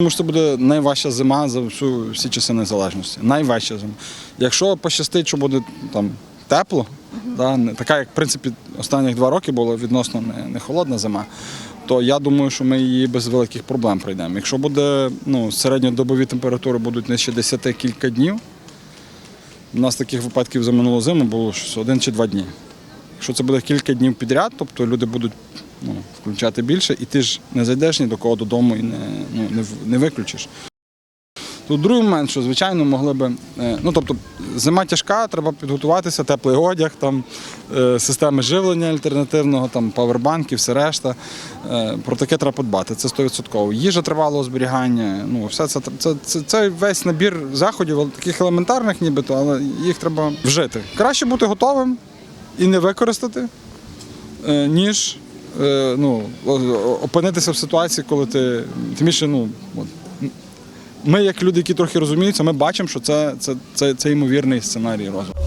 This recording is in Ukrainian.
Тому що це буде найважча зима за всю всі часи незалежності. Найважча зима. Якщо пощастить, що буде там тепло, да, не- така, як в принципі останніх два роки було відносно не, не холодна зима, то я думаю, що ми її без великих проблем пройдемо. Якщо буде ну, середньодобові температури будуть нижче 10 кілька днів, у нас таких випадків за минулу зиму було щось один чи два дні. Якщо це буде кілька днів підряд, тобто люди будуть ну, включати більше, і ти ж не зайдеш ні до кого додому і не, ну, не, не виключиш. Тут другий момент, що звичайно могли би. е, Ну тобто зима тяжка, треба підготуватися, теплий одяг, там, е, системи живлення альтернативного, там, павербанки, все решта. Е, Про таке треба подбати. Це 100%. Їжа тривалого зберігання. Ну, все це, це, це, це весь набір заходів, таких елементарних, нібито, але їх треба вжити. Краще бути готовим і не використати, ніж ну, о- о- опинитися в ситуації, коли ти. Тим більше, ну, ми, як люди, які трохи розуміються, ми бачимо, що це, це, це, це ймовірний сценарій розвитку.